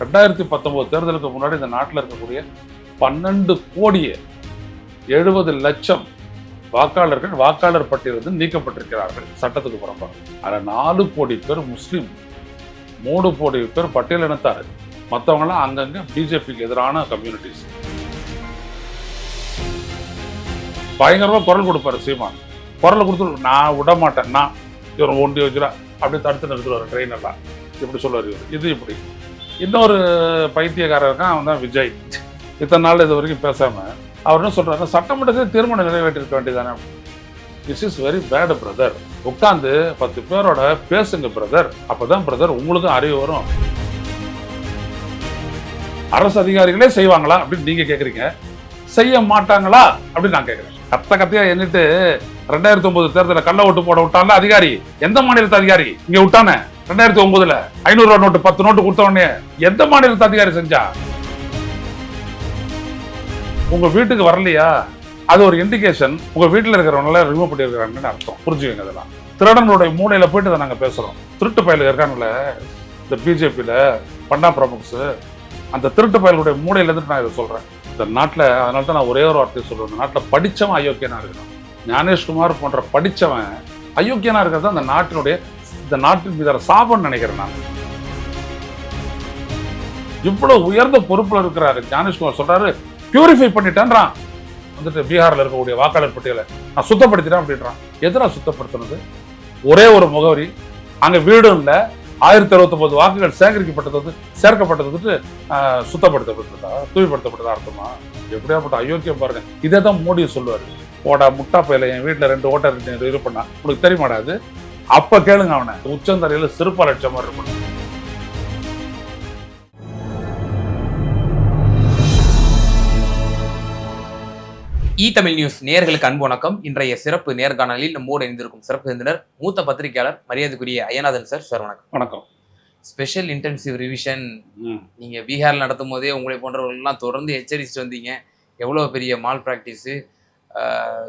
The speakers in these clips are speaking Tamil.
ரெண்டாயிரத்தி பத்தொன்பது தேர்தலுக்கு முன்னாடி இந்த நாட்டில் இருக்கக்கூடிய பன்னெண்டு கோடியே எழுபது லட்சம் வாக்காளர்கள் வாக்காளர் பட்டியலிருந்து நீக்கப்பட்டிருக்கிறார்கள் சட்டத்துக்கு புறம்பாக. அதில் நாலு கோடி பேர் முஸ்லீம் மூணு கோடி பேர் பட்டியல் இனத்தார் மற்றவங்களாம் அங்கங்கே பிஜேபிக்கு எதிரான கம்யூனிட்டிஸ். பயங்கரமாக குரல் கொடுப்பாரு சீமான். குரல் கொடுத்து நான் விட மாட்டேன் நான் இவர் ஒண்டி வச்சுரா அப்படி தடுத்து நிறுத்துவார் ட்ரெயின் எல்லாம் இப்படி சொல்லுவார் இவர். இது இப்படி. இன்னொரு பைத்தியக்காரர் இருக்கான் அவன் தான் விஜய். இத்தனை நாள் இது வரைக்கும் பேசாமல் அவர் என்ன சொல்கிறாங்க சட்டமன்றத்தில் தீர்மானம் நிறைவேற்றிருக்க வேண்டியதானே this is very bad brother உட்காந்து பத்து பேரோட பேசுங்க பிரதர் அப்போதான் பிரதர் உங்களுக்கும் அறிவு வரும். அரசு அதிகாரிகளே செய்வாங்களா அப்படின்னு நீங்க கேட்குறீங்க செய்ய மாட்டாங்களா அப்படின்னு நான் கேட்குறேன் கத்த கத்தையா எண்ணிட்டு ரெண்டாயிரத்தி ஒன்பது தேர்தலில் கள்ள ஓட்டு போட விட்டான்ல அதிகாரி. எந்த மாநிலத்து அதிகாரி? இங்கே விட்டானே. ரெண்டாயிரத்தி ஒன்பதுல ஐநூறு ரூபா நோட்டு பத்து நோட்டு கொடுத்த உடனே எந்த மாநிலத்து அதிகாரி செஞ்சா? உங்க வீட்டுக்கு வரலையா? அது ஒரு இண்டிகேஷன் உங்க வீட்டுல இருக்கிறவங்கள ரிமூவ் பண்ணியிருக்கிறாங்கன்னு அர்த்தம். புரிஞ்சுக்கங்க இதெல்லாம். திருடனுடைய மூலையில போயிட்டு தான் நாங்க பேசுறோம். திருட்டு பயலுக்கு இருக்கானுல இந்த பிஜேபியில பண்டா பிரமுக்ஸ் அந்த திருட்டு பயலுடைய மூலையில இருந்து நான் இதை சொல்றேன். இந்த நாட்டில் அதனால தான் நான் ஒரே ஒரு வார்த்தையை சொல்றேன். இந்த நாட்டில் படிச்சவன் அயோக்கியனா இருக்கணும். ஞானேஷ்குமார் போன்ற படிச்சவன் அயோக்கியனா இருக்கிறது அந்த நாட்டினுடைய இந்த நாட்டின் மீதான சாபம்னு நினைக்கிறேன் நான். இவ்வளவு உயர்ந்த பொறுப்புல இருக்கிறாரு ஞானேஷ்குமார் சொல்றாரு பியூரிஃபை பண்ணிட்டேன்றான். வந்துட்டு பீகார்ல இருக்கக்கூடிய வாக்காளர் பட்டியலை நான் சுத்தப்படுத்திட்டேன் அப்படின்றான். எதனா சுத்தப்படுத்துனது? ஒரே ஒரு முகவரி அங்க வீடும் இல்லை ஆயிரத்தி அறுபத்தொன்பது வாக்குகள் சேகரிக்கப்பட்டது வந்து சேர்க்கப்பட்டது வந்துட்டு சுத்தப்படுத்தப்பட்டதா தூய்மைப்படுத்தப்பட்டதா அர்த்தமா? எப்படியாப்பட்ட அயோக்கியம் பாருங்க. இதை தான் மோடி சொல்லுவாரு. போடா முட்டா பையில என் வீட்டில் ரெண்டு ஓட்டர் இது பண்ணா உனக்கு தெரியமாடாது அப்ப கேளுங்க அவனை. உச்சந்தரையில சிறுபா லட்சம் மாதிரி இருக்கணும் இ தமிழ் நியூஸ் நேயர்களுக்கு அன்பு வணக்கம். இன்றைய சிறப்பு நேர்காணலில் நம்மோடு இணைந்திருக்கும் சிறப்பு விருந்தினர் மூத்த பத்திரிகையாளர் மரியாதைக்குரிய ஐயநாதன் சார் சார் வணக்கம். வணக்கம். Special intensive revision. நீங்க பீகார்ல நடத்தும் போதே உங்களை போன்றவர்கள்லாம் தொடர்ந்து எச்சரிச்சுட்டு வந்தீங்க. எவ்வளவு பெரிய மால் பிராக்டிஸ்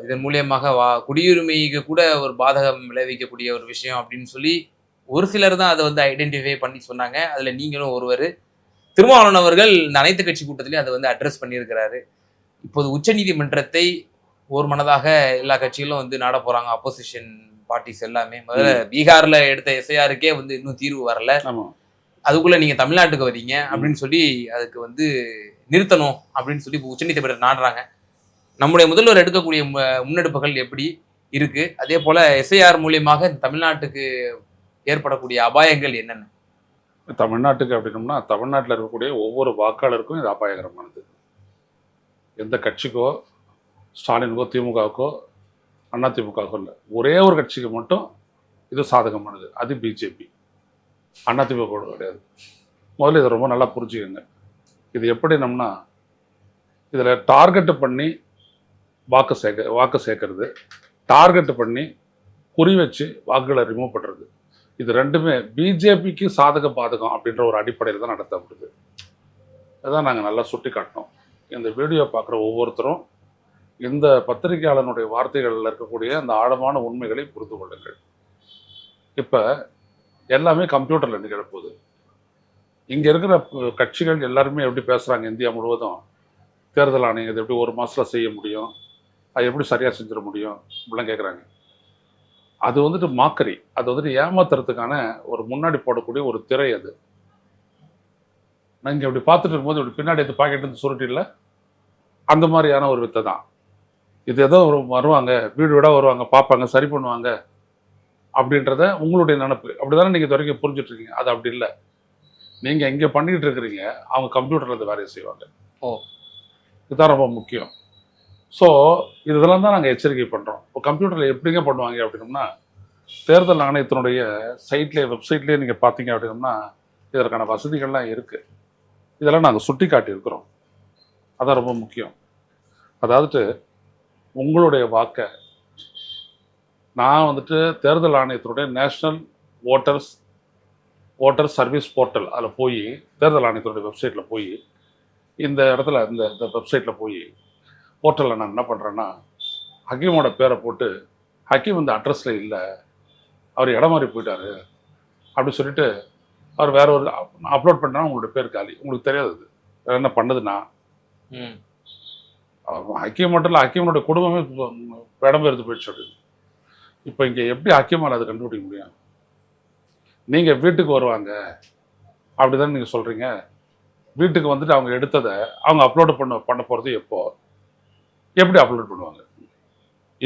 இதன் மூலியமாக வா குடியுரிமைக்கு கூட ஒரு பாதகம் விளைவிக்கக்கூடிய ஒரு விஷயம் அப்படின்னு சொல்லி ஒரு சிலர் தான் அதை வந்து ஐடென்டிஃபை பண்ணி சொன்னாங்க. அதுல நீங்களும் ஒருவர். திருமாவளவன் அவர்கள் இந்த அனைத்து கட்சி கூட்டத்திலையும் அதை வந்து அட்ரஸ் பண்ணியிருக்கிறாரு. இப்போது உச்சநீதிமன்றத்தை ஒரு மனதாக எல்லா கட்சிகளும் வந்து நாட போறாங்க. அப்போசிஷன் பார்ட்டிஸ் எல்லாமே. முதல்ல பீகார்ல எடுத்த எஸ்ஐஆருக்கே வந்து இன்னும் தீர்வு வரல. அதுக்குள்ள நீங்க தமிழ்நாட்டுக்கு வரீங்க அப்படின்னு சொல்லி அதுக்கு வந்து நிறுத்தணும் அப்படின்னு சொல்லி இப்போ உச்சநீதிமன்றம் நாடுறாங்க. நம்முடைய முதல்வர் எடுக்கக்கூடிய மு- முன்னெடுப்புகள் எப்படி இருக்கு? அதே போல எஸ்ஐஆர் மூலியமாக தமிழ்நாட்டுக்கு ஏற்படக்கூடிய அபாயங்கள் என்னென்ன? தமிழ்நாட்டுக்கு அப்படின்னோம்னா தமிழ்நாட்டில் இருக்கக்கூடிய ஒவ்வொரு வாக்காளருக்கும் இது அபாயகரமானது. எந்த கட்சிக்கோ ஸ்டாலினுக்கோ திமுகவுக்கோ அண்ணா திமுகவுக்கோ இல்லை ஒரே ஒரு கட்சிக்கு மட்டும் இது சாதகமானது. அது பிஜேபி அண்ணா திமுக கிடையாது. முதல்ல இதை ரொம்ப நல்லா புரிஞ்சுக்கோங்க. இது எப்படி நம்மனா இதில் டார்கெட்டு பண்ணி வாக்கு சேர்க்க வாக்கு சேர்க்கறது டார்கெட் பண்ணி குறி வச்சு வாக்குகளை ரிமூவ் பண்ணுறது இது ரெண்டுமே பிஜேபிக்கு சாதக பாதகம் அப்படின்ற ஒரு அடிப்படையில் தான் நடத்தப்படுது. அதான் நாங்கள் நல்லா சுட்டி காட்டினோம் இந்த வீடியோ பார்க்குற ஒவ்வொருத்தரும் இந்த பத்திரிகையாளனுடைய வார்த்தைகளில் இருக்கக்கூடிய அந்த ஆழமான உண்மைகளை புரிந்து கொள்ளுங்கள். இப்போ எல்லாமே கம்ப்யூட்டரில் நிகழப்போகுது இங்கே இருக்கிற கட்சிகள் எல்லாருமே எப்படி பேசுகிறாங்க இந்தியா முழுவதும்? தேர்தல் ஆணையம் இது எப்படி ஒரு மாதத்தில் செய்ய முடியும்? அது எப்படி சரியாக செஞ்சிட முடியும்? இப்படிலாம் கேட்குறாங்க அது வந்துட்டு மாக்கரி. அது வந்துட்டு ஏமாத்துறதுக்கான ஒரு முன்னாடி போடக்கூடிய ஒரு திரை அது. நான் இங்கே இப்படி பார்த்துட்டு இருக்கும்போது இப்படி பின்னாடி எடுத்து பாக்கெட் இருந்து சுருட்டில அந்த மாதிரியான ஒரு வித்தை தான். இது ஏதோ ஒரு வருவாங்க வீடு வீடாக வருவாங்க பார்ப்பாங்க சரி பண்ணுவாங்க அப்படின்றத உங்களுடைய நினப்பு. அப்படிதானே நீங்கள் இது வரைக்கும் புரிஞ்சுட்டு இருக்கீங்க? அது அப்படி இல்லை. நீங்கள் இங்கே பண்ணிட்டு இருக்கிறீங்க அவங்க கம்ப்யூட்டரில் இந்த வேலையை செய்வாங்க. ஓ. இதுதான் ரொம்ப முக்கியம். ஸோ இதெல்லாம் தான் நாங்கள் எச்சரிக்கை பண்ணுறோம் இப்போ கம்ப்யூட்டரில் எப்படிங்க பண்ணுவாங்க அப்படின்னோம்னா தேர்தல் ஆணையத்தினுடைய சைட்லேயே வெப்சைட்லேயே நீங்கள் பார்த்தீங்க அப்படின்னோம்னா இதற்கான வசதிகள்லாம் இருக்குது இதெல்லாம் நாங்கள் சுட்டி காட்டியிருக்கிறோம் அதான் ரொம்ப முக்கியம். அதாவது உங்களுடைய வாக்கை நான் வந்துட்டு தேர்தல் ஆணையத்தினுடைய national voters voter service portal அதில் போய் தேர்தல் ஆணையத்தினுடைய வெப்சைட்டில் போய் இந்த இடத்துல இந்த இந்த வெப்சைட்டில் போய் போர்ட்டலில் நான் என்ன பண்ணுறேன்னா ஹக்கீமோட பேரை போட்டு ஹக்கீம் இந்த அட்ரஸில் இல்லை அவர் இடம் மாறி போயிட்டாரு அப்படி சொல்லிட்டு அவர் வேற ஒரு அப்லோட் பண்ணா உங்களுடைய பேர் காலி. உங்களுக்கு தெரியாது அது. வேற என்ன பண்ணதுன்னா ம். ஹக்கீம் மட்டும் இல்லை ஹக்கீமனுடைய குடும்பமே இடம்பெயர்ந்து போயிடுச்சு அது இப்போ இங்கே எப்படி ஹக்கீமால் அதை கண்டுபிடிக்க முடியும்? நீங்கள் வீட்டுக்கு வருவாங்க அப்படிதான் நீங்கள் சொல்கிறீங்க வீட்டுக்கு வந்துட்டு அவங்க எடுத்ததை அவங்க அப்லோடு பண்ண பண்ண போகிறது எப்போ? எப்படி அப்லோட் பண்ணுவாங்க?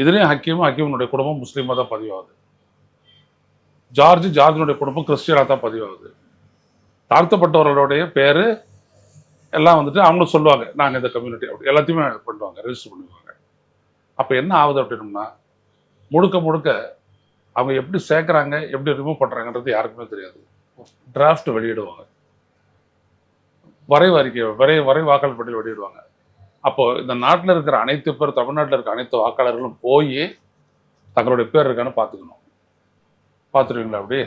இதுலேயும் ஹக்கீம் ஹக்கீமனுடைய குடும்பம் முஸ்லீமாக தான் பதிவாகுது. ஜார்ஜ் ஜார்ஜினுடைய குடும்பம் கிறிஸ்டியனாக தான் பதிவாகுது. தாழ்த்தப்பட்டவர்களுடைய பேர் எல்லாம் வந்துட்டு அவங்களும் சொல்லுவாங்க நாங்கள் இந்த கம்யூனிட்டி அப்படி. எல்லாத்தையுமே பண்ணுவாங்க ரெஜிஸ்டர் பண்ணுவாங்க. அப்போ என்ன ஆகுது அப்படின்னம்னா முழுக்க முழுக்க அவங்க எப்படி சேர்க்குறாங்க எப்படி ரிமூவ் பண்ணுறாங்கன்றது யாருக்குமே தெரியாது. டிராஃப்ட் வெளியிடுவாங்க. வரைவு அறிக்கை வரை வரை வாக்காளர் பட்டியல் வெளியிடுவாங்க. அப்போ இந்த நாட்டில் இருக்கிற அனைத்து பேர் தமிழ்நாட்டில் இருக்கிற அனைத்து வாக்காளர்களும் போய் தங்களுடைய பேர் இருக்கான்னு பார்த்துக்கணும். பார்த்துருவீங்களா அப்படி?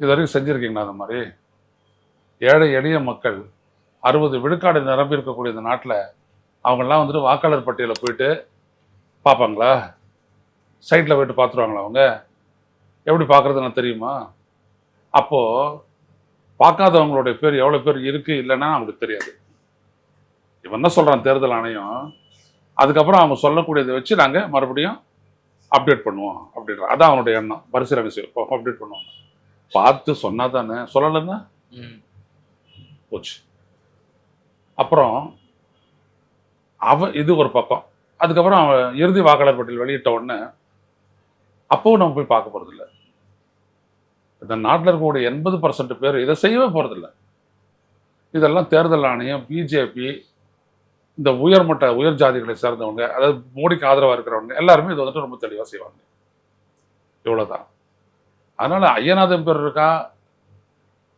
இது வரைக்கும் செஞ்சுருக்கீங்களா அந்த மாதிரி? ஏழை எளிய மக்கள் அறுபது விழுக்காடு நிரம்பி இருக்கக்கூடிய இந்த நாட்டில் அவங்கெல்லாம் வந்துட்டு வாக்காளர் பட்டியலில் போயிட்டு பார்ப்பாங்களா? சைட்டில் போயிட்டு பார்த்துருவாங்களா அவங்க? எப்படி பார்க்குறதுன்னு தெரியுமா? அப்போது பார்க்காதவங்களுடைய பேர் எவ்வளோ பேர் இருக்குது இல்லைன்னா அவங்களுக்கு தெரியாது. இவன் என்ன சொல்கிறான் தேர்தல் ஆணையம்? அதுக்கப்புறம் அவங்க சொல்லக்கூடியதை வச்சு நாங்கள் மறுபடியும் அப்டேட் பண்ணுவோம் அப்படின்ற அதான் அவனுடைய எண்ணம். பரிசீலனை செய்வோம் அப்டேட் பண்ணுவோம் பார்த்து சொன்னா தானே சொல்லலைன்னா போச்சு. அப்புறம் அவ இது ஒரு பக்கம். அதுக்கப்புறம் அவன் இறுதி வாக்காளர் பட்டியல் வெளியிட்ட உடனே அப்பவும் நம்ம போய் பார்க்க போறதில்ல. இந்த நாட்டில் இருக்கக்கூடிய எண்பது பர்சன்ட் பேர் இதை செய்யவே போறதில்ல. இதெல்லாம் தேர்தல் ஆணையம் பிஜேபி இந்த உயர்மட்ட உயர் ஜாதிகளை சேர்ந்தவங்க அதாவது மோடிக்கு ஆதரவாக இருக்கிறவங்க எல்லாருமே இது வந்துட்டு ரொம்ப தெளிவாக செய்வாங்க. இவ்வளவுதான். அதனால ஐயநாதன் பேர் இருக்கா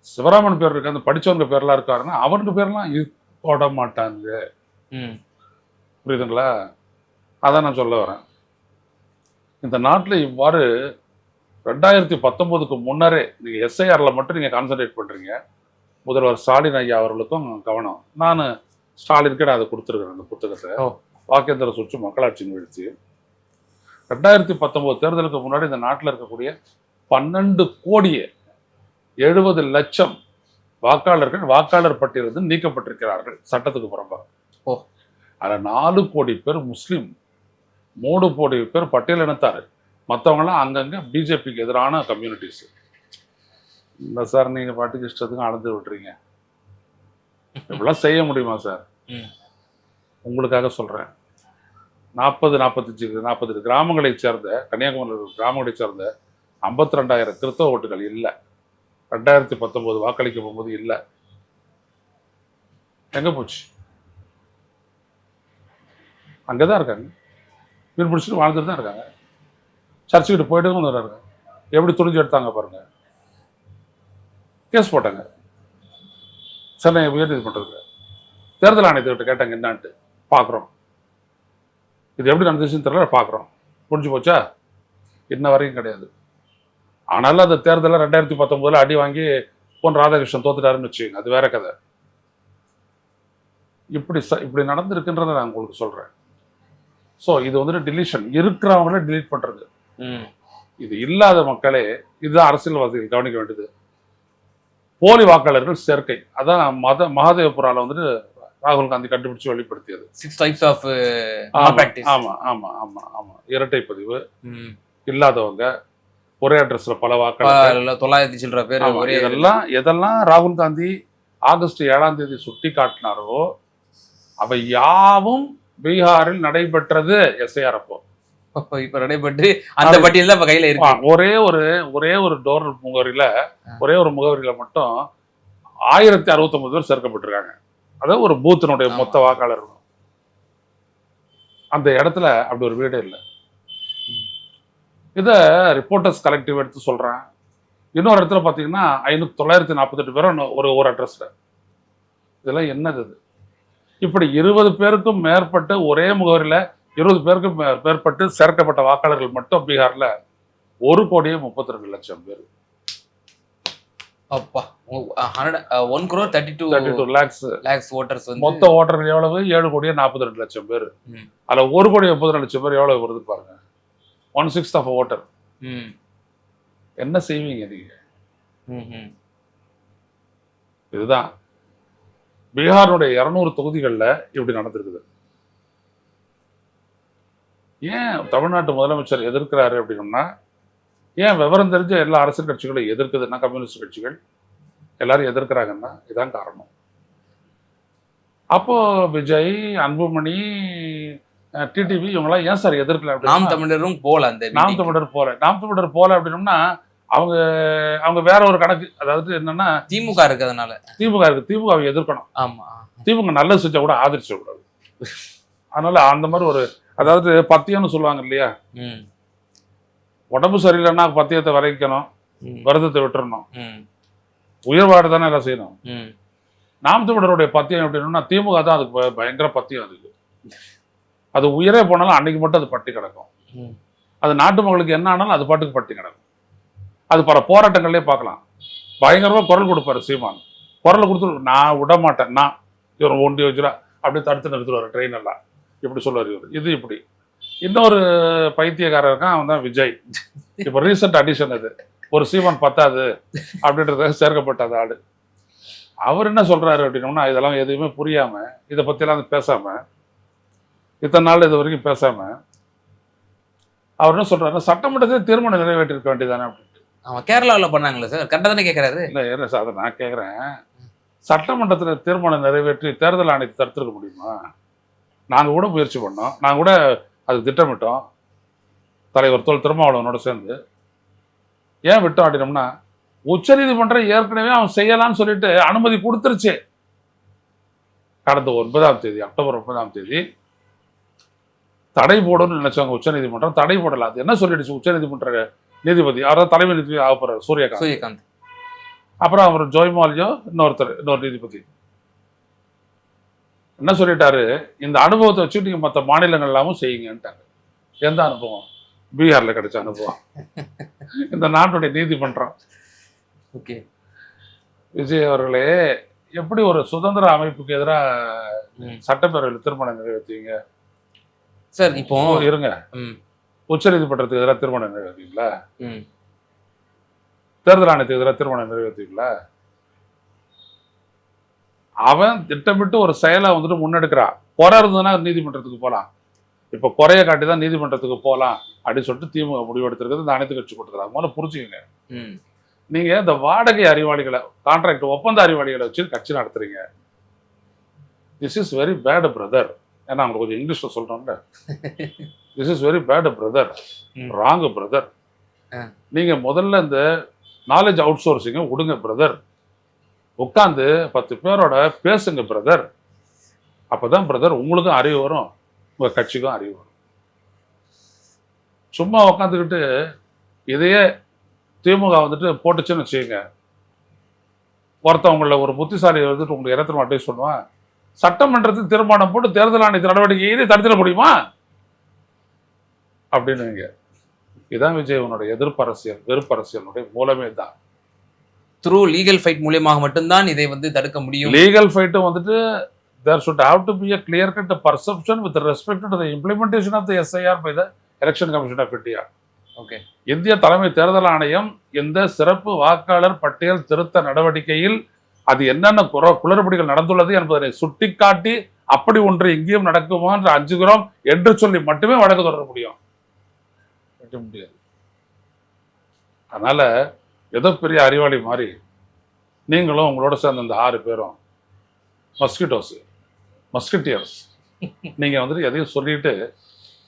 சிவராமன் பேர் இருக்கா அந்த படிச்சவங்க பேர்லாம் இருக்காருன்னா அவனுக்கு பேர்லாம் இது போட மாட்டாங்க. ம். புரியுதுங்களா? அதான் நான் சொல்ல வரேன். இந்த நாட்டில் இவ்வாறு ரெண்டாயிரத்தி பத்தொம்போதுக்கு முன்னரே நீங்கள் எஸ்ஐஆரில் மட்டும் நீங்கள் கான்சென்ட்ரேட் பண்ணுறீங்க முதல்வர் ஸ்டாலின் ஐயா அவர்களுக்கும் கவனம். நான் ஸ்டாலினுக்கே நான் அதை கொடுத்துருக்குறேன் அந்த புத்தகத்தை. ஓ. வாக்கேந்திர சுற்று மக்களாட்சியின் வீழ்ச்சி. ரெண்டாயிரத்தி பத்தொம்போது தேர்தலுக்கு முன்னாடி இந்த நாட்டில் இருக்கக்கூடிய பன்னெண்டு கோடியே எழுபது லட்சம் வாக்காளர்கள் வாக்காளர் பட்டியலிருந்து நீக்கப்பட்டிருக்கிறார்கள் சட்டத்துக்கு புறம்பாக. ஓ. அதில் நாலு கோடி பேர் முஸ்லீம் மூணு கோடி பேர் பட்டியல் இனத்தார். மற்றவங்களாம் அங்கங்கே பிஜேபிக்கு எதிரான கம்யூனிட்டிஸ் இல்லை சார் நீங்கள் பாட்டுக்கு இஷ்டத்துக்கு அளந்து விட்டுறீங்க? இப்படிலாம் செய்ய முடியுமா சார். உங்களுக்காக சொல்கிறேன் நாற்பது நாற்பத்தஞ்சு நாற்பது கிராமங்களைச் சேர்ந்த கன்னியாகுமரி கிராமங்களைச் சேர்ந்த ஐம்பத்தி ரெண்டாயிரம் கிறிஸ்தவ ஓட்டுகள் இல்லை. ரெண்டாயிரத்தி பத்தொம்போது வாக்களிக்க போகும்போது இல்லை. எங்கே போச்சு? அங்கே தான் இருக்காங்க. மீன் பிடிச்சிட்டு வாழ்ந்துட்டு தான் இருக்காங்க. சர்ச்சுக்கிட்டு போயிட்டு இருக்காங்க எப்படி துணிஞ்சு எடுத்தாங்க பாருங்க. கேஸ் போட்டாங்க. சென்னை உயர்நீதிமன்றத்துக்கு தேர்தல் ஆணையத்துக்கிட்ட கேட்டாங்க என்னான்ட்டு. பார்க்குறோம் இது எப்படி நடந்துச்சுன்னு தெரியல பார்க்குறோம் முடிஞ்சு போச்சா? இன்ன வரைக்கும் கிடையாது. ஆனாலும் அந்த தேர்தலில் ரெண்டாயிரத்தி பத்தொம்போதில் அடி வாங்கி பொன் ராதாகிருஷ்ணன் தோத்துட்டாருன்னு வச்சுக்கோங்க அது வேற கதை. இப்படி ச இப்படி நடந்திருக்குன்றதை நான் உங்களுக்கு சொல்கிறேன் ஸோ இது வந்துட்டு டிலீஷன் இருக்கிறவங்கள delete பண்ணுறது இது இல்லாத மக்களே இதுதான் அரசியல்வாதிகள் கவனிக்க வேண்டியது. போலி வாக்காளர்கள் சேர்க்கை. அதான் மத மகாதேவபுரால வந்துட்டு ராகுல் காந்தி கண்டுபிடிச்சு வெளிப்படுத்தியது. சிக்ஸ் டைப்ஸ் ஆஃப் ஆமா, ஆமா ஆமா ஆமா இரட்டை பதிவு இல்லாதவங்க ஒரே அட்ரஸ்ல பல வாக்காளர்கள். தொள்ளாயிரத்தி சில்லற பேர் ஒரே இதெல்லாம் எதெல்லாம் ராகுல் காந்தி ஆகஸ்ட் ஏழாம் தேதி சுட்டி காட்டினாரோ அவை யாவும் பீகாரில் நடைபெற்றது எஸ்ஐஆர் அப்போ. இப்ப நடைபெற்று அந்த பட்டியல் தான் இப்ப கையில இருக்கு. ஒரே ஒரு ஒரே ஒரு டோர் முகவரியில ஒரே ஒரு முகவரியில மட்டும் ஆயிரத்தி அறுபத்தொன்பது பேர் சேர்க்கப்பட்டிருக்காங்க. அதாவது ஒரு பூத்தினுடைய. மொத்த வாக்காளர்கள் அந்த இடத்துல அப்படி ஒரு வீடே இல்லை. இதை ரிப்போர்ட்டர்ஸ் கலெக்டிவ் எடுத்து சொல்றேன். இன்னொரு இடத்துல பார்த்தீங்கன்னா ஐநூத்தி தொள்ளாயிரத்தி நாற்பத்தெட்டு பேரும் ஒரு ஒரு அட்ரஸ்ல இதெல்லாம் என்னது இது? இப்படி இருபது பேருக்கும் மேற்பட்டு ஒரே முகவரியில இருபது பேருக்கும் மேற்பட்டு சேர்க்கப்பட்ட வாக்காளர்கள் மட்டும் பீகார்ல ஒரு கோடியே முப்பத்தி ரெண்டு லட்சம் பேர். அப்பா one thirty two thirty two lakhs lakhs voters மொத்த ஓட்டர்கள் எவ்வளவு? ஏழு கோடியே நாற்பத்தி ரெண்டு லட்சம் பேர். அதுல ஒரு கோடி முப்பத்தி ரெண்டு லட்சம் பேர் எவ்வளவு வருது பாருங்க. ஒன் சிக்ஸ்த் ஆஃப் ஓட்டர் என்ன செய்வீங்க நீங்க? ம் ம். இதுதான். பீகாருடைய இரநூறு தொகுதிகளில் இப்படி நடந்திருக்குது. ஏன் தமிழ்நாட்டு முதலமைச்சர் எதிர்க்கிறாரு அப்படின்னம்னா ஏன் விவரம் தெரிஞ்ச எல்லா அரசியல் கட்சிகளும் எதிர்க்குதுன்னா கம்யூனிஸ்ட் கட்சிகள் எல்லாரும் எதிர்க்கிறாங்கன்னா இதான் காரணம். அப்போ விஜய் அன்புமணி டிடிவி இவங்கெல்லாம் ஏன் சார் எதிர்க்கல நாம் அப்படின்னா தமிழரும் போல அந்த நாம். தமிழர் போல. நாம் தமிழர் போல அப்படின்னம்னா அவங்க அவங்க வேற ஒரு கணக்கு அதாவது என்னன்னா திமுக இருக்கிறதுனால. திமுக இருக்கு திமுக எதிர்க்கணும். ஆமா. திமுக நல்லது செஞ்சா கூட ஆதரிச்ச கூடாது அதனால அந்த மாதிரி ஒரு அதாவது பத்தியம்னு சொல்லுவாங்க இல்லையா? உடம்பு சரியில்லைன்னா பத்தியத்தை வரைக்கணும் ம், விரதத்தை விட்டுறணும். உயர்வாடு தானே எல்லாம் செய்யணும். நாம் தமிழருடைய பத்தியம் எப்படின்னா திமுக தான் அதுக்கு பயங்கர பத்தியம் அதுக்கு அது உயரே போனாலும் அன்னைக்கு மட்டும் அது பட்டி கிடக்கும். அது நாட்டு மக்களுக்கு என்ன ஆனாலும் அது பாட்டுக்கு பட்டி கிடக்கும். அது பல போராட்டங்கள்லயே பார்க்கலாம். பயங்கரமா குரல் கொடுப்பாரு சீமான். குரல் கொடுத்து நான் விட மாட்டேன் நான் இவர் ஒண்டி வச்சுரா அப்படியே தடுத்து நிறுத்துவார் ட்ரெயின் எல்லாம். இப்படி சொல்லுவார் இவர். இது இப்படி. இன்னொரு பைத்தியக்காரர் இருக்கான் அவன் தான் விஜய். இப்போ ரீசெண்ட் அடிஷன் அது. ஒரு சீமான் பத்தாது அப்படின்றத சேர்க்கப்பட்டது ஆடு அவர் என்ன சொல்றாரு அப்படின்னோம்னா இதெல்லாம் எதுவுமே புரியாம இதை பத்தியெல்லாம் வந்து பேசாம இத்தனை நாள் இது வரைக்கும் பேசாம அவர் என்ன சொல்றாரு சட்டமன்றத்தில் தீர்மானம் நிறைவேற்றிருக்க வேண்டியதானே அப்படின்னு ஆமா கேரளாவுல பண்ணாங்களே சார்? கரெக்டா தானே கேக்குறாரு? இல்லை என்ன சார் அதை நான் கேட்குறேன் சட்டமன்றத்தில் தீர்மானம் நிறைவேற்றி தேர்தல் ஆணையத்தை தடுத்திருக்க முடியுமா? நாங்கள் கூட முயற்சி பண்ணோம். நாங்கள் கூட அது திட்டமிட்டோம். தலைவர் தொல் திருமாவளவனோட சேர்ந்து. ஏன் விட்டோம் அப்படின்னோம்னா உச்சநீதிமன்றம் ஏற்கனவே அவன் செய்யலாம்னு சொல்லிட்டு அனுமதி கொடுத்துருச்சு. கடந்த ஒன்பதாம் தேதி அக்டோபர் ஒன்பதாம் தேதி. தடை போடணும்னு நினைச்சாங்க உச்சநீதிமன்றம் தடை போடல. அது என்ன சொல்லிடுச்சு? உச்சநீதிமன்ற நீதிபதி அதாவது தலைமை நீதிபதி ஆக போறாரு? சூரியகாந்த். சூரியகாந்த். அப்புறம் அவர் ஜோய்மாலியோ இன்னொருத்தர் இன்னொரு நீதிபதி. என்ன சொல்லிட்டாரு? இந்த அனுபவத்தை வச்சு நீங்க மற்ற மாநிலங்கள் எல்லாமும் செய்யுங்கன்ட்டாங்க. எந்த அனுபவம்? பீகார்ல கிடைச்ச அனுபவம். இந்த நாட்டுடைய நீதிமன்றம் ஓகே. விஜய் அவர்களே எப்படி ஒரு சுதந்திர அமைப்புக்கு எதிராக. சட்டப்பேரவையில் திருமணம் நிறைவேற்றுவீங்க? சார் இப்போ இருங்க. உச்ச நீதிமன்றத்துக்கு எதிராக திருமணம் நிறைவேற்றுவீங்களா? தேர்தல் ஆணையத்துக்கு எதிராக திருமணம் நிறைவேற்றுவீங்களா? அவன் திட்டமிட்டு ஒரு செயலை வந்துட்டு முன்னெடுக்கிறான். குறை இருந்ததுன்னா நீதிமன்றத்துக்கு போகலாம் இப்போ குறைய காட்டி தான் நீதிமன்றத்துக்கு போகலாம் அப்படின்னு சொல்லிட்டு திமுக முடிவெடுத்திருக்கிறது இந்த அனைத்து கட்சி கொடுத்துருக்காங்க. முதல்ல புரிஞ்சுக்கங்க. நீங்க இந்த வாடகை அறிவாளிகளை கான்ட்ராக்ட் ஒப்பந்த அறிவாளிகளை வச்சு கட்சி நடத்துறீங்க. This is very bad brother ஏன்னா அவங்க கொஞ்சம் இங்கிலீஷ்ல சொல்றோம்ல this is very bad brother. Wrong brother. நீங்க முதல்ல இந்த நாலேஜ் அவுட் சோர்சிங்க விடுங்க பிரதர் உட்காந்து பத்து பேரோட பேசுங்க பிரதர் அப்பதான் பிரதர் உங்களுக்கும் அறிவு வரும் உங்க கட்சிக்கும் அறிவு வரும். சும்மா உட்காந்துக்கிட்டு இதையே திமுக வந்துட்டு போட்டுச்சுன்னு வச்சுக்கோங்க. ஒருத்தவங்கள ஒரு புத்திசாலி வந்துட்டு உங்களுக்கு இடத்துல அட்வைஸ் பண்ணுவான் சட்டமன்றத்தில் தீர்மானம் போட்டு தேர்தல் ஆணைய நடவடிக்கையை தடுத்துட முடியுமா? அப்படின்னு இதான் விஜய் உன்னோட எதிர்ப்பு அரசியல் வெறுப்பு அரசியலுடைய மூலமே தான். த்ரூ லீகல் ஃபைட் மூலியமாக மட்டும்தான் இதை வந்து தடுக்க முடியும். லீகல் ஃபைட்டும் வந்துட்டு there should have to be a clear cut perception with respect to the implementation of the SIR by the Election Commission of India. Okay இந்திய தலைமை தேர்தல் ஆணையம் இந்த சிறப்பு வாக்காளர் பட்டியல் திருத்த நடவடிக்கையில் அது என்னென்ன குற குளறுபடிகள் நடந்துள்ளது என்பதனை சுட்டிக்காட்டி அப்படி ஒன்று எங்கேயும் நடக்குமா என்று அஞ்சுகிறோம் என்று சொல்லி மட்டுமே வழக்கு தொடர முடியும். முடியாது. அதனால ஏதோ பெரிய அறிவாளி மாதிரி நீங்களும் உங்களோட சேர்ந்த இந்த ஆறு பேரும் மஸ்கிட்டோஸ் மஸ்கிட்டியர்ஸ் நீங்க வந்துட்டு எதையும் சொல்லிட்டு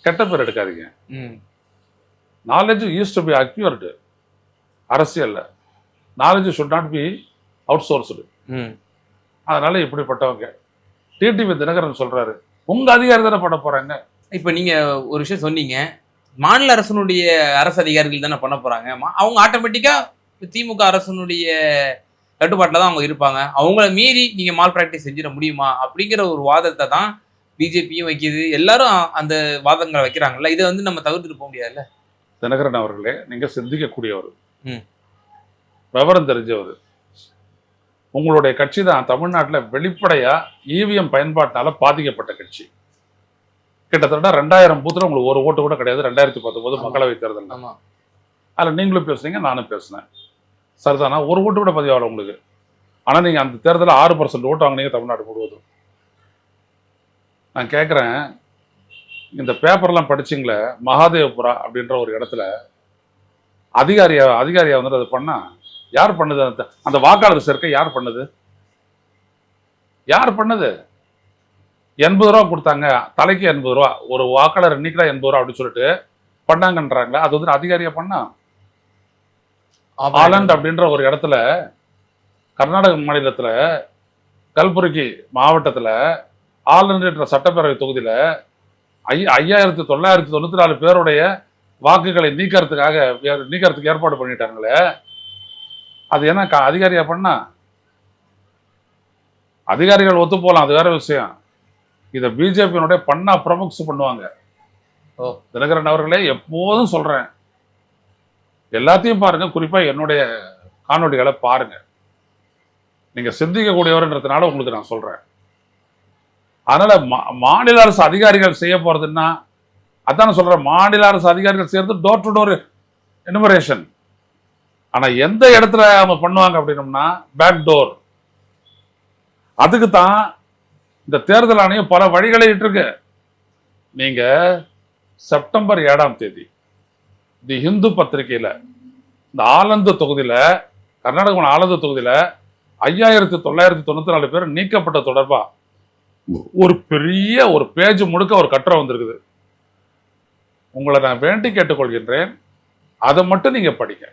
கெட்ட பேர் எடுக்காதீங்க. Knowledge use to be acquired அரசியல்ல. Knowledge should not be outsourced அதனால இப்படிப்பட்டவங்க. டிடிவி தினகரன் சொல்றாரு உங்க அதிகாரி தானே பண்ண போறாங்க? இப்போ நீங்க ஒரு விஷயம் சொன்னீங்க. மாநில அரசனுடைய அரசு அதிகாரிகள் தானே பண்ண போறாங்க. அவங்க ஆட்டோமேட்டிக்கா திமுக அரசனுடைய கட்டுப்பாட்டில் தான் அவங்க இருப்பாங்க. அவங்கள மீறி நீங்க மால் பிராக்டிஸ் செஞ்சிட முடியுமா? அப்படிங்கிற ஒரு வாதத்தை தான் பிஜேபியும் வைக்குது. எல்லாரும் அந்த வாதங்களை வைக்கிறாங்கல்ல. இதை வந்து நம்ம தவிர்த்துட்டு போக முடியாதுல்ல? தினகரன் அவர்களே நீங்க சிந்திக்கக்கூடியவர். ம். விவரம் தெரிஞ்சவர். உங்களுடைய கட்சி தான் தமிழ்நாட்டில் வெளிப்படையா இவிஎம் பயன்பாட்டினால பாதிக்கப்பட்ட கட்சி. கிட்டத்தட்ட ரெண்டாயிரம் பூத்துல உங்களுக்கு ஒரு ஓட்டு கூட கிடையாது. ரெண்டாயிரத்தி பத்தொன்பது ஆமா. மக்களவை தேர்தல் அதில் நீங்களும் பேசுனீங்க நானும் பேசினேன். சரிதானா. ஒரு ஓட்டு கூட பதிவாகல உங்களுக்கு. ஆனா நீங்க அந்த தேர்தலில் ஆறு பர்சன்ட் ஓட்டு வாங்கினீங்க தமிழ்நாடு முழுவதும். நான் கேட்குறேன் இந்த பேப்பர்லாம் படிச்சிங்களே மகாதேவபுரா அப்படின்ற ஒரு இடத்துல அதிகாரியா அதிகாரியா வந்துட்டு அது பண்ணா யார் பண்ணுது? அந்த அந்த வாக்காளர் சேர்க்கை யார் பண்ணுது? யார் பண்ணுது? எண்பது ரூபா கொடுத்தாங்க தலைக்கு எண்பது ரூபா ஒரு வாக்காளர் எண்ணிக்கை எண்பது ரூபா அப்படின்னு சொல்லிட்டு பண்ணாங்கன்றாங்களே அது வந்து அதிகாரியா பண்ணா? ஆலண்ட் அப்படின்ற ஒரு இடத்துல கர்நாடக மாநிலத்துல கல்புர்கி மாவட்டத்துல ஆலண்ட் என்ற சட்டப்பேரவை தொகுதியில ஐ ஐயாயிரத்தி தொள்ளாயிரத்தி தொண்ணூத்தி நாலு பேருடைய வாக்குகளை நீக்கிறதுக்காக நீக்கிறதுக்கு ஏற்பாடு பண்ணிட்டாங்களே அது என்ன க- அதிகாரியா பண்ணா? அதிகாரிகள் ஒத்து போலாம் அது வேற விஷயம். இதை பிஜேபியினுடைய பண்ணா பிரமுக்ஸ் பண்ணுவாங்க. ஓ. தினகரன் அவர்களே எப்போதும் சொல்றேன். எல்லாத்தையும் பாருங்க. குறிப்பாக என்னுடைய காணொளிகளை பாருங்க. நீங்க சிந்திக்கக்கூடியவர்ன்றதுனால உங்களுக்கு நான் சொல்றேன். அதனால மா- மாநில அரசு அதிகாரிகள் செய்ய போறதுன்னா அதான் நான் சொல்றேன். மாநில அரசு அதிகாரிகள் சேர்ந்து டோர் டு டோர் எனுமரேஷன் ஆனா எந்த இடத்துல அவங்க பண்ணுவாங்க அப்படின்னம்னா பேக் டோர் அதுக்கு தான் இந்த தேர்தல் ஆணையம் பல வழிகளை இருக்கு நீங்கள் செப்டம்பர் ஏழாம் தேதி தி ஹிந்து பத்திரிகையில் இந்த ஆலந்து தொகுதியில கர்நாடக ஆலந்து தொகுதியில ஐயாயிரத்தி தொள்ளாயிரத்தி தொண்ணூத்தி நாலு பேர் நீக்கப்பட்ட தொடர்பா ஒரு பெரிய ஒரு பேஜ் முழுக்க ஒரு கட்டுரை வந்திருக்குது. உங்களை நான் வேண்டி கேட்டுக்கொள்கின்றேன். அதை மட்டும் நீங்க படிங்க.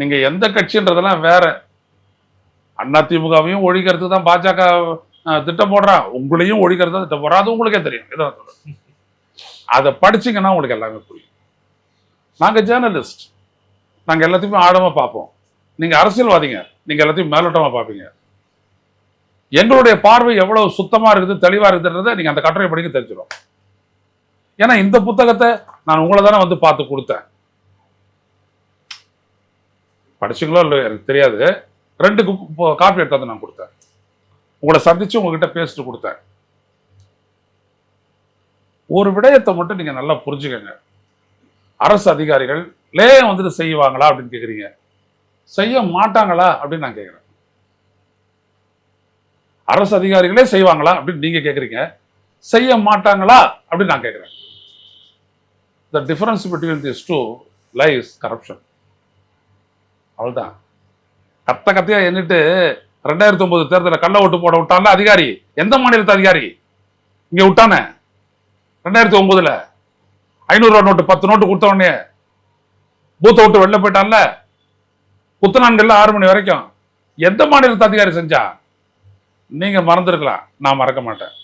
நீங்க எந்த கட்சின்றதெல்லாம் வேற. அண்ணா திமுகவையும் ஒழிக்கிறதுக்கு தான் பாஜக திட்டம் போடுறான். உங்களையும் ஒழிக்கிறது தான் திட்டம் போடுறான். அது உங்களுக்கே தெரியும். இதை அதை படிச்சீங்கன்னா உங்களுக்கு எல்லாமே புரியும். நாங்க ஜேர்னலிஸ்ட் நாங்க எல்லாத்தையுமே ஆழமா பார்ப்போம். நீங்க அரசியல்வாதிங்க நீங்க எல்லாத்தையும் மேலோட்டமா பார்ப்பீங்க. எங்களுடைய பார்வை எவ்வளவு சுத்தமா இருக்குது தெளிவாக இருக்குதுன்றதை நீங்க அந்த கட்டுரை படிக்க தெரிஞ்சிடும். ஏன்னா இந்த புத்தகத்தை நான் உங்களை தானே வந்து பார்த்து கொடுத்தேன். படிச்சிங்களோ இல்லை எனக்கு தெரியாது. ரெண்டு காப்பி எடுத்தாந்து நான் கொடுத்தேன். உங்களை சந்திச்சு உங்ககிட்ட பேசிட்டு கொடுத்தேன். ஒரு விடயத்தை மட்டும் நீங்க நல்லா புரிஞ்சுக்கங்க. அரசு அதிகாரிகள் லேயம் வந்துட்டு செய்வாங்களா? அப்படின்னு கேட்குறீங்க செய்ய மாட்டாங்களா? அப்படின்னு நான் கேட்குறேன் அரசு அதிகாரிகளே செய்வாங்களா? அப்படின்னு நீங்க கேட்குறீங்க செய்ய மாட்டாங்களா? அப்படின்னு நான் கேட்குறேன் the difference between this two lies corruption அவ்வளவுதான். கத்த கத்தையா எண்ணிட்டு ரெண்டாயிரத்தி ஒன்பது தேர்தலில் கள்ள ஓட்டு போட விட்டான்ல அதிகாரி. எந்த மாநிலத்து அதிகாரி? இங்க விட்டானே. ரெண்டாயிரத்தி ஒன்பதுல ஐநூறுரூவா நோட்டு பத்து நோட்டு கொடுத்த உடனே பூத்தை விட்டு வெளில போயிட்டான்ல. புத்தனான்கள்ல ஆறு மணி வரைக்கும். எந்த மாநிலத்து அதிகாரி செஞ்சா? நீங்கள் மறந்துருக்கலாம். நான் மறக்க மாட்டேன்.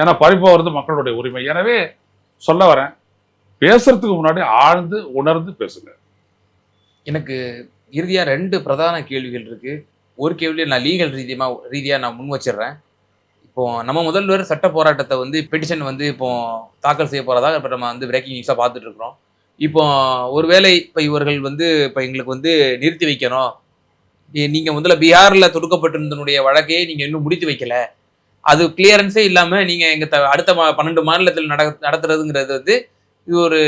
ஏன்னா பறிப்போகிறது மக்களுடைய உரிமை. எனவே சொல்ல வரேன். பேசுறதுக்கு முன்னாடி ஆழ்ந்து உணர்ந்து பேசுங்க. எனக்கு இறுதியாக ரெண்டு பிரதான கேள்விகள் இருக்குது ஒரு கேள்வியை நான் லீகல் ரீதியமாக ரீதியாக நான் முன் வச்சிடுறேன். இப்போ நம்ம முதல்வர் சட்ட போராட்டத்தை வந்து பெட்டிஷன் வந்து இப்போ தாக்கல் செய்ய போறதாக இப்போ நம்ம வந்து பிரேக்கிங் நியூஸாக பார்த்துட்டு இருக்கிறோம். இப்போ ஒருவேளை இப்போ இவர்கள் வந்து இப்போ எங்களுக்கு வந்து நிறுத்தி வைக்கணும். நீங்க முதல்ல பீகார்ல தொடுக்கப்பட்டிருந்தனுடைய வழக்கையே நீங்க இன்னும் முடித்து வைக்கல. அது கிளியரன்ஸே இல்லாம நீங்க எங்க த- அடுத்த மா- பன்னெண்டு மாநிலத்தில் நட நடத்துறதுங்கிறது வந்து இது ஒரு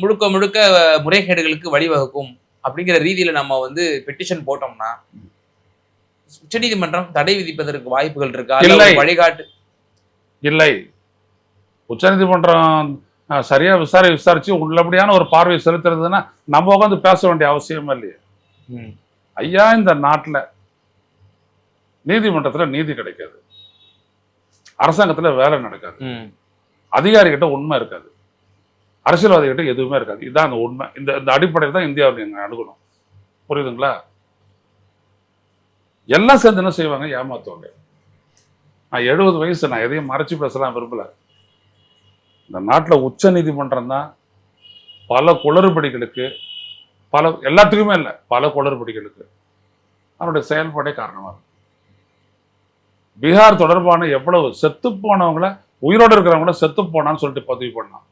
முழுக்க முழுக்க முறைகேடுகளுக்கு வழிவகுக்கும் அப்படிங்கிற ரீதியில நம்ம வந்து பெட்டிஷன் போட்டோம்னா உச்சநீதிமன்றம் தடை விதிப்பதற்கு வாய்ப்புகள் இருக்கா? இல்ல. வழிகாட்டு இல்லை. உச்சநீதிமன்றம் சரியா விசாரி விசாரிச்சு உள்ளபடியான ஒரு பார்வை செலுத்துறதுன்னா நம்ம உட்காந்து பேச வேண்டிய அவசியம் இல்லையே. ஐயா இந்த நாட்டுல நீதிமன்றத்துல நீதி கிடைக்காது. அரசாங்கத்துல வேலை நடக்காது. அதிகாரிகிட்ட உண்மை இருக்காது. அரசியல்வாதிகிட்ட எதுவுமே இருக்காது. இதுதான் அந்த உண்மை. இந்த இந்த அடிப்படையில் தான் இந்தியாவில் நீங்க அணுகணும் புரியுதுங்களா? எல்லாம் சேர்ந்து என்ன செய்வாங்க? ஏமாத்துவாங்க. நான் எழுபது வயசு நான் எதையும் மறைச்சு பேசலாம் விரும்பல. இந்த நாட்டில் உச்ச நீதிமன்றம் தான். பல குளறுபடிகளுக்கு பல எல்லாத்துக்குமே இல்லை பல குளறுபடிகளுக்கு அவருடைய செயல்பாடே காரணமாக இருக்கு. பீகார் தொடர்பான எவ்வளவு செத்து போனவங்கள உயிரோடு இருக்கிறவங்கள செத்து போனான்னு சொல்லிட்டு பதிவு பண்ணான்.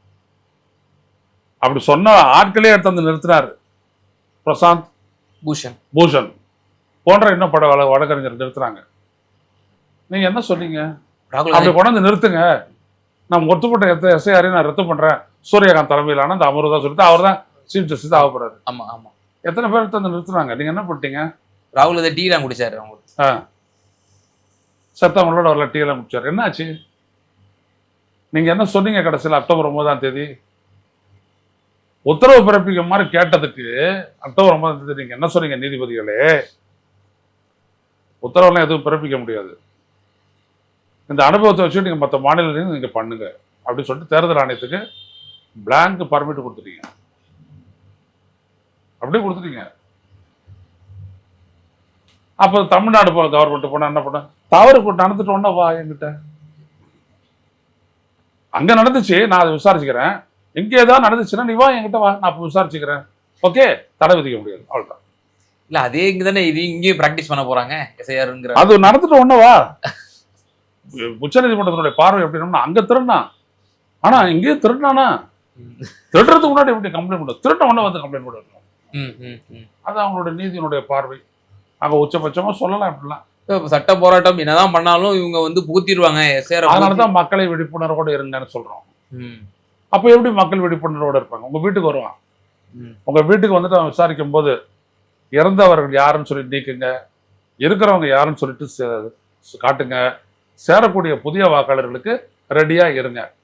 அப்படி சொன்ன ஆட்களே எடுத்து வந்து நிறுத்தினாரு. பிரசாந்த் பூஷன். பூஷன். போன்ற இன்னும் பட வழ- வழக்கறிஞர் நிறுத்துறாங்க. நீங்க என்ன சொன்னீங்க? அப்படி கொண்டாந்து நிறுத்துங்க. நான் ஒத்துப்பட்ட எத்த எஸ்ஐஆரையும் நான் ரத்து பண்றேன். சூரியகாந்த் தலைமையிலான அந்த அமர்வு தான் சொல்லிட்டு அவர் தான் சீஃப் ஜஸ்டிஸ் ஆக போறாரு. ஆமா ஆமா. எத்தனை பேர் எடுத்து வந்து நிறுத்துனாங்க? நீங்க என்ன பண்ணிட்டீங்க? ராகுல் அதை டீலாம் குடிச்சாரு அவங்க. ஆ. செத்தவங்களோட வரல டீ எல்லாம் குடிச்சார். என்னாச்சு? நீங்க என்ன சொன்னீங்க கடைசியில் அக்டோபர் ஒன்பதாம் தேதி? உத்தரவு பிறப்பிக்க மாதிரி கேட்டதுக்கு அக்டோபர் ஒன்பதாம் தேதி நீங்க என்ன சொன்னீங்க நீதிபதிகளே? உத்தரவுலாம் எதுவும் பிறப்பிக்க முடியாது. இந்த அனுபவத்தை வச்சு நீங்கள் மற்ற மாநிலங்களையும் நீங்கள் பண்ணுங்க. அப்படின்னு சொல்லிட்டு தேர்தல் ஆணையத்துக்கு பிளாங்க் பர்மிட் கொடுத்துட்டீங்க. அப்படியே கொடுத்துட்டீங்க. அப்போ தமிழ்நாடு போ கவர்மெண்ட் போனால் என்ன பண்ண? தவறு கொண்டு நடந்துட்டோன்னா வா எங்கிட்ட அங்கே நடந்துச்சு நான் அதை விசாரிச்சுக்கிறேன். எங்கே ஏதாவது நடந்துச்சுன்னா நீ வா என்கிட்ட வா நான் விசாரிச்சுக்கிறேன். ஓகே? தடை விதிக்க முடியாது. அவ்வளோதான் இல்ல அதே இங்க தானே இது இங்கேயும் பிராக்டிஸ் பண்ண போறாங்க எஸ்ஐஆருங்கிற அது நடந்துட்டு ஒண்ணு வா. உச்சநீதிமன்றத்தினுடைய பார்வை எப்படின்னா அங்க திருடினா. ஆனா இங்கேயும் திருடினானா? திருடுறதுக்கு முன்னாடி எப்படி கம்ப்ளைண்ட் பண்ண திருட்ட உடனே வந்து கம்ப்ளைண்ட் பண்ணணும் ம் ம் ம். அது அவங்களோட நீதியினுடைய பார்வை. அங்க உச்சபட்சமா சொல்லலாம் இப்படிலாம் இப்ப சட்ட போராட்டம் என்னதான் பண்ணாலும் இவங்க வந்து புகுத்திடுவாங்க அதனாலதான் மக்களை விழிப்புணர்வோட இருங்கன்னு சொல்றோம். அப்போ எப்படி மக்கள் விழிப்புணர்வோட இருப்பாங்க? உங்க வீட்டுக்கு வருவான். உங்க வீட்டுக்கு வந்துட்டு அவன் விசாரிக்கும் போது இறந்தவர்கள் யாருன்னு சொல்லி நீக்குங்க. இருக்கிறவங்க யாருன்னு சொல்லிட்டு காட்டுங்க. சேரக்கூடிய புதிய வாக்காளர்களுக்கு ரெடியா இருங்க.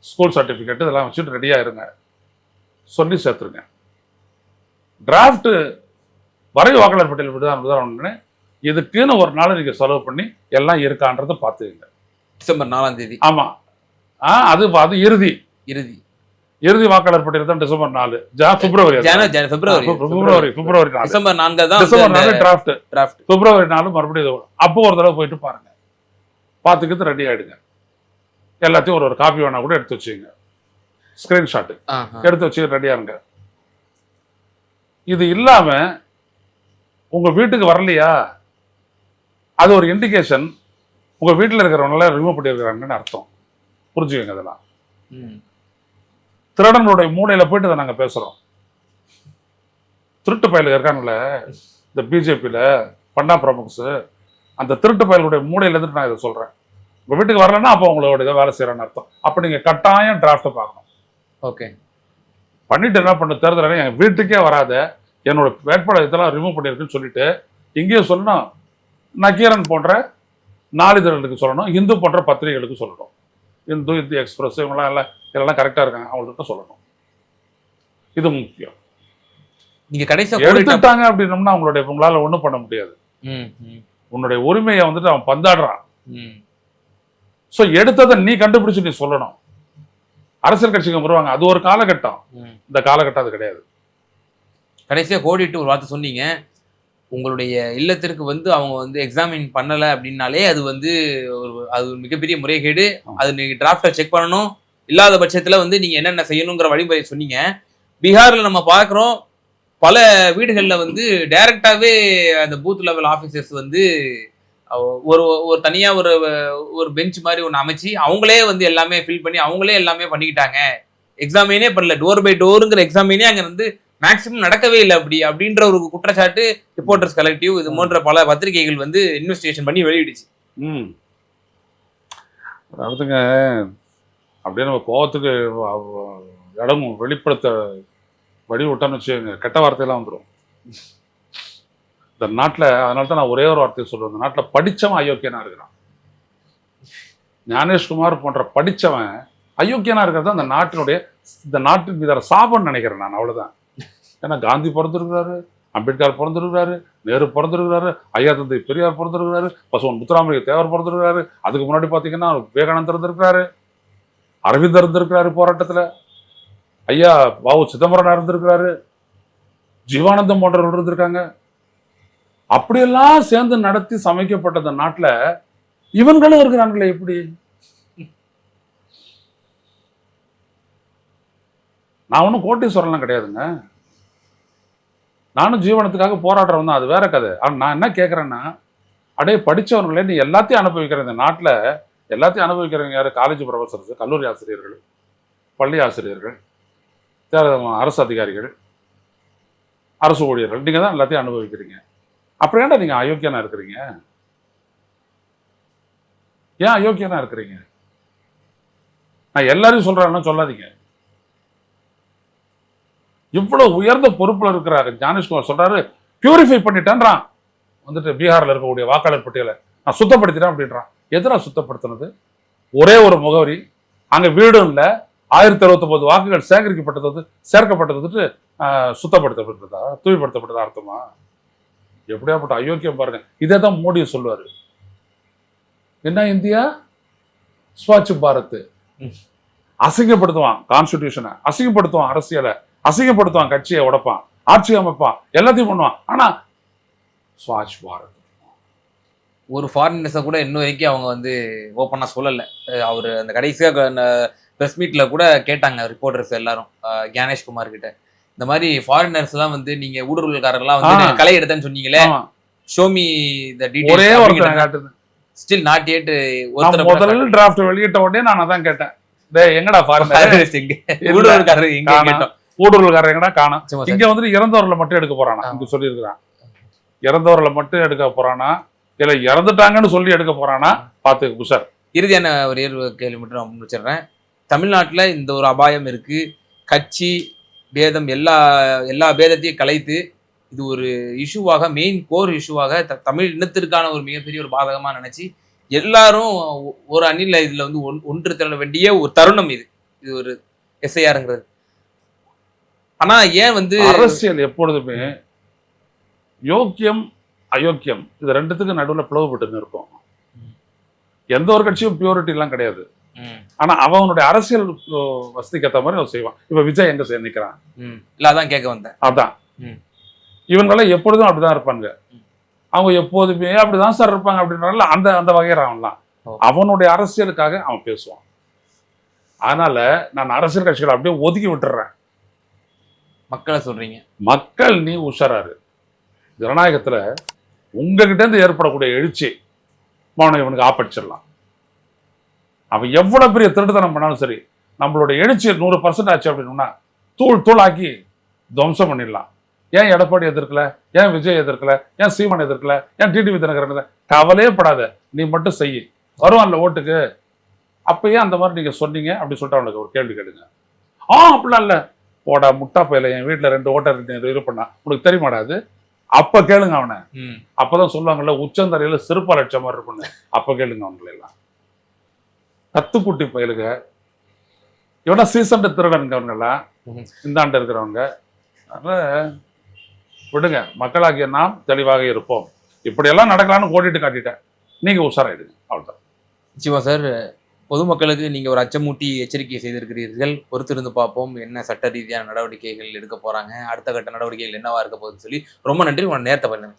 ஸ்கூல் சர்டிபிகேட் இதெல்லாம் வச்சுட்டு ரெடியா இருங்க. சொல்லி சேர்த்துருங்க. டிராஃப்ட் வரை வாக்காளர் பட்டியல் விடுதான் விடுதலை இதுக்குன்னு ஒரு நாள் நீங்க செலவு பண்ணி எல்லாம் இருக்கான்றதை பார்த்துக்கங்க. டிசம்பர் நாலாம் தேதி. ஆமா. ஆ அது அது இறுதி. இறுதி. இறுதி வாக்காளர் பட்டியல் தான் டிசம்பர் நாலு. பிப்ரவரி ஜன- பிப்ரவரி. பிப்ரவரி பிப்ரவரி நாலு. டிசம்பர் நான்கு தான் டிசம்பர் நாலு டிராஃப்ட் டிராஃப்ட் பிப்ரவரி நாலு மறுபடியும் இது. அப்போ ஒரு தடவை போயிட்டு பாருங்க. பார்த்துக்கிட்டு ரெடி ஆயிடுங்க. எல்லாத்தையும் ஒரு ஒரு காப்பி வேணா கூட எடுத்து வச்சுங்க ஸ்கிரீன்ஷாட் எடுத்து வச்சு ரெடியா இருங்க. இது இல்லாம உங்க வீட்டுக்கு வரலையா? அது ஒரு இண்டிகேஷன் உங்க வீட்டில் இருக்கிறவங்கள ரிமூவ் பண்ணியிருக்கிறாங்கன்னு அர்த்தம். புரிஞ்சுக்கங்க இதெல்லாம். திருடனுடைய மூலையில போயிட்டு இதை நாங்க பேசுறோம். திருட்டு பயலுக இருக்காங்கல்ல இந்த பிஜேபியில பண்டா பிரமுக்ஸ் அந்த திருட்டு பயலுடைய மூலையில இருந்து நான் இதை சொல்றேன். உங்க வீட்டுக்கு வரலன்னா அப்போ உங்களோட இதை வேலை செய்யறேன்னு அர்த்தம். அப்ப நீங்க கட்டாயம் டிராஃப்ட் பார்க்கணும். ஓகே பண்ணிட்டு என்ன பண்ண தேர்தல் என் வீட்டுக்கே வராத என்னோட வேட்பாளர் இதெல்லாம் ரிமூவ் பண்ணியிருக்குன்னு சொல்லிட்டு இங்கேயும் சொல்லணும். நக்கீரன் போன்ற நாளிதழ்களுக்கு சொல்லணும் இந்து போன்ற பத்திரிகைகளுக்கு சொல்லணும். இந்து இந்து எக்ஸ்பிரஸ் இவங்கெல்லாம் எல்லாம் இதெல்லாம் கரெக்டாக இருக்காங்க. அவங்கள்ட்ட சொல்லணும். இது முக்கியம். நீங்க கடைசியா கோடிட்ட எடுத்துட்டாங்க அப்படின்னம்னா அவங்களுடைய உங்களால ஒன்றும் பண்ண முடியாது. உன்னுடைய உரிமையை வந்துட்டு அவன் பந்தாடுறான். ஸோ எடுத்ததை நீ கண்டுபிடிச்சு நீ சொல்லணும். அரசியல் கட்சிக்கு வருவாங்க. அது ஒரு காலகட்டம். இந்த காலகட்டம் அது கிடையாது. கடைசியா கோடிட்டு ஒரு வார்த்தை சொன்னீங்க. உங்களுடைய இல்லத்திற்கு வந்து அவங்க வந்து எக்ஸாமின் பண்ணல அப்படின்னாலே அது வந்து ஒரு அது ஒரு மிகப்பெரிய முறைகேடு. அது நீங்க டிராஃப்டை செக் பண்ணணும். இல்லாத பட்சத்துல வந்து நீங்க என்னென்ன செய்யணுங்கிற வழிமுறை சொன்னீங்க. பீகார்ல நம்ம பார்க்குறோம் பல வீடுகள்ல வந்து டைரக்டாவே அந்த பூத் லெவல் ஆஃபீஸர்ஸ் வந்து ஒரு ஒரு தனியா ஒரு ஒரு பெஞ்ச் மாதிரி ஒன்று அமைச்சு அவங்களே வந்து எல்லாமே ஃபில் பண்ணி அவங்களே எல்லாமே பண்ணிக்கிட்டாங்க. எக்ஸாமினே பண்ணல. டோர் பை டோருங்கிற எக்ஸாமினே அங்க வந்து மேக்ஸிமம் நடக்கவே இல்லை அப்படி அப்படின்ற ஒரு குற்றச்சாட்டு ரிப்போர்ட்டர்ஸ் கலெக்டிவ் இது போன்ற பல பத்திரிகைகள் வந்து இன்வெஸ்டிகேஷன் பண்ணி வெளியிடுச்சு. ம். அதாவதுங்க அப்படியே நம்ம கோவத்துக்கு அவ- இடம் வெளிப்படுத்த வழி விட்டோம்னு வச்சுக்கோங்க கெட்ட வார்த்தையெல்லாம் வந்துடும் இந்த நாட்டில் அதனால தான் நான் ஒரே ஒரு வார்த்தையை சொல்லுவேன் இந்த நாட்டில் படித்தவன் அயோக்கியனா இருக்கிறான். ஞானேஷ்குமார் போன்ற படித்தவன் அயோக்கியனா இருக்கிறது அந்த நாட்டினுடைய இந்த நாட்டின் மீதான சாபம்னு நினைக்கிறேன் நான் அவ்வளவுதான். ஏன்னா காந்தி பிறந்திருக்கிறாரு அம்பேத்கர் பிறந்திருக்கிறாரு நேரு பிறந்திருக்கிறாரு ஐயா தந்தை பெரியார் பிறந்திருக்கிறாரு பசுவன் முத்துராமலிங்க தேவர் பிறந்திருக்கிறாரு. அதுக்கு முன்னாடி பார்த்தீங்கன்னா விவேகானந்தர் இருந்திருக்கிறாரு அரவிந்தர் இருந்திருக்கிறாரு போராட்டத்தில். ஐயா பாவு சிதம்பரம் இருந்திருக்கிறாரு ஜீவானந்தம் போன்றவர்கள் இருந்திருக்காங்க. அப்படியெல்லாம் சேர்ந்து நடத்தி சமைக்கப்பட்ட அந்த நாட்டில் இவன்களும் இருக்கிறாங்களே எப்படி? நான் ஒன்றும் கோட்டீஸ்வரன்லாம் கிடையாதுங்க. நானும் ஜீவனத்துக்காக போராடுறவன் தான் அது வேற கதை. ஆனால் நான் என்ன கேட்குறேன்னா அடே படித்தவர்களே நீ எல்லாத்தையும் அனுபவிக்கிற இந்த நாட்டில் எல்லாத்தையும் அனுபவிக்கிறவங்க யார்? காலேஜ் ப்ரொஃபஸர்ஸ் கல்லூரி ஆசிரியர்கள் பள்ளி ஆசிரியர்கள் அரசு அதிகாரிகள் அரசு ஊழியர்கள் நீங்கள் தான் எல்லாத்தையும் அனுபவிக்கிறீங்க. அப்புறம் ஏன்டா நீங்கள் அயோக்கியனாக இருக்கிறீங்க? ஏன் அயோக்கியனாக இருக்கிறீங்க? நான் எல்லாரையும் சொல்கிறேன்னா சொல்லாதீங்க. இவ்வளவு உயர்ந்த பொறுப்புல இருக்கிறாரு. ஞானேஷ்குமார் சொல்றாரு பியூரிஃபை பண்ணிட்டேன்றான். வந்துட்டு பீகார்ல இருக்கக்கூடிய வாக்காளர் பட்டியலை நான் சுத்தப்படுத்திட்டேன் அப்படின்றான். எதிரா சுத்தப்படுத்தினது? ஒரே ஒரு முகவரி அங்க வீடும் இல்லை ஆயிரத்தி அறுபத்தொன்பது வாக்குகள் சேகரிக்கப்பட்டது வந்து சேர்க்கப்பட்டது வந்துட்டு சுத்தப்படுத்தப்பட்டதா? தூய்மைப்படுத்தப்பட்டதா அர்த்தமா? எப்படியாப்பட்ட அயோக்கியம் பாருங்க. இதே தான் மோடி சொல்லுவாரு. என்ன இந்தியா? ஸ்வச் பாரத். அசிங்கப்படுத்துவான் கான்ஸ்டிடியூஷனை அசிங்கப்படுத்துவான் அரசியலை. அசிங்கப்படுத்துவான் கட்சியை உடைப்பான் ஆட்சி அமைப்பான் எல்லாத்தையும் பண்ணுவான். ஆனா ஸ்வச் பாரத். ஒரு ஃபாரினர்ஸை கூட இன்ன வரைக்கும் அவங்க வந்து ஓப்பனாக சொல்லலை. அவர் அந்த கடைசியாக ப்ரெஸ் மீட்டில் கூட கேட்டாங்க ரிப்போர்ட்டர்ஸ் எல்லாரும் அஹ் ஞானேஷ் குமார் கிட்ட. இந்த மாதிரி ஃபாரினர்ஸ்லாம் வந்து நீங்க ஊடுருவல்காரர்லாம் வந்து. களை எடுத்தேன்னு சொன்னீங்களே. ஷோமி த காட்டுது. ஸ்டில் நாட் ஏட் நான் முதல் டிராஃப்ட் வெளியிட்ட உடனே நான் அதான் கேட்டேன். டேய் எங்கடா ஃபாரினர் எங்க ஊடுருவல்காரர் எங்க. கேட்டோம். ஊடுருவல்காரர் எங்கடா காணும். இங்க வந்துட்டு இறந்தவர்களை மட்டும் எடுக்க போறானா. இங்க சொல்லியிருக்கிறான். இறந்தவர்களை மட்டும் எடுக்க போறானா? இல்ல இறந்துட்டாங்கன்னு சொல்லி எடுக்க போறானா? பாத்து குஷர் இறுதியான ஒரு கேள்வி மட்டும் நான் முடிச்சிடுறேன் தமிழ்நாட்டுல இந்த ஒரு அபாயம் இருக்கு. கட்சி பேதம் எல்லா எல்லா பேதத்தையும் கலைத்து இது ஒரு இஷ்யூவாக மெயின் கோர் இஷ்யூவாக த- தமிழ் இனத்திற்கான ஒரு மிகப்பெரிய ஒரு பாதகமா நினைச்சு எல்லாரும் ஒரு அணில இதுல வந்து ஒன்- ஒன்று திரள வேண்டிய ஒரு தருணம் இது. இது ஒரு எஸ்ஐஆருங்கிறது ஆனா ஏன் வந்து அரசியல் எப்பொழுதுமே யோக்கியம் அயோக்கியம் இது ரெண்டுத்துக்கும் நடுவுல பிளவுபட்டு இருக்கும். எந்த ஒரு கட்சியும் பியூரிட்டி எல்லாம் கிடையாது. ஆனா அவனுடைய அரசியல் வசதிக்கு ஏத்த மாதிரி அவன் செய்வான். இப்ப விஜய் எங்க செய்ய நிக்கிறான். இல்ல அதான் கேட்க வந்தேன். அதான். ம். இவங்கெல்லாம் எப்பொழுதும் அப்படிதான் இருப்பாங்க. அவங்க எப்போதுமே அப்படிதான் சார் இருப்பாங்க அப்படின்றனால அந்த அந்த வகையற அவன்லாம். அவனுடைய அரசியலுக்காக அவன் பேசுவான். அதனால நான் அரசியல் கட்சிகளை அப்படியே ஒதுக்கி விட்டுறேன். மக்களை சொல்றீங்க. மக்கள் நீ உஷாராரு. ஜனநாயகத்துல உங்ககிட்ட இருந்து ஏற்படக்கூடிய எழுச்சி அவனை இவனுக்கு ஆப்படிச்சிடலாம். அவன் எவ்வளவு பெரிய திருட்டுத்தனம் பண்ணாலும் சரி நம்மளோட எழுச்சி நூறு பர்சன்ட் ஆச்சு அப்படின்னா தூள் தூளாக்கி துவம்சம் பண்ணிடலாம். ஏன் எடப்பாடி எதிர்க்கல? ஏன் விஜய் எதிர்க்கல? ஏன் சீமான் எதிர்க்கல? ஏன் டிடிவி தினகரன் கவலையே படாத நீ மட்டும் செய். வருவான்ல ஓட்டுக்கு. அப்பயே அந்த மாதிரி நீங்க சொன்னீங்க அப்படின்னு சொல்லிட்டு அவனுக்கு ஒரு கேள்வி கேளுங்க. ஆ அப்படிலாம் இல்லை. போடா முட்டா பையில என் வீட்டுல ரெண்டு ஓட்டர் இது பண்ணா. உனக்கு தெரியுமாடா அது? அப்ப கேளுங்க அவனை. அப்பதான் சொல்லுவாங்கல்ல உச்சந்தரையில சிறுப்பா லட்சம் மாதிரி இருக்கும்னு. அப்ப கேளுங்க அவங்களை எல்லாம். கத்துக்குட்டி பயலுக. இவனா சீசன் திருடனுங்க அவங்கெல்லாம். இந்த ஆண்டு இருக்கிறவங்க. அதனால விடுங்க. மக்களாகிய நாம் தெளிவாக இருப்போம். இப்படியெல்லாம் நடக்கலாம்னு ஓடிட்டு காட்டிட்டேன். நீங்க உஷாராயிடுங்க. அவ்வளவுதான். நிச்சயமா சார் பொதுமக்களுக்கு நீங்கள் ஒரு அச்சமூட்டி எச்சரிக்கை செய்திருக்கிறீர்கள். பொறுத்திருந்து பார்ப்போம். என்ன சட்ட ரீதியான நடவடிக்கைகள் எடுக்க போகிறாங்க அடுத்த கட்ட நடவடிக்கைகள் என்னவா இருக்க போகுதுன்னு சொல்லி ரொம்ப நன்றி. உங்க நேரத்தை பண்ணுங்க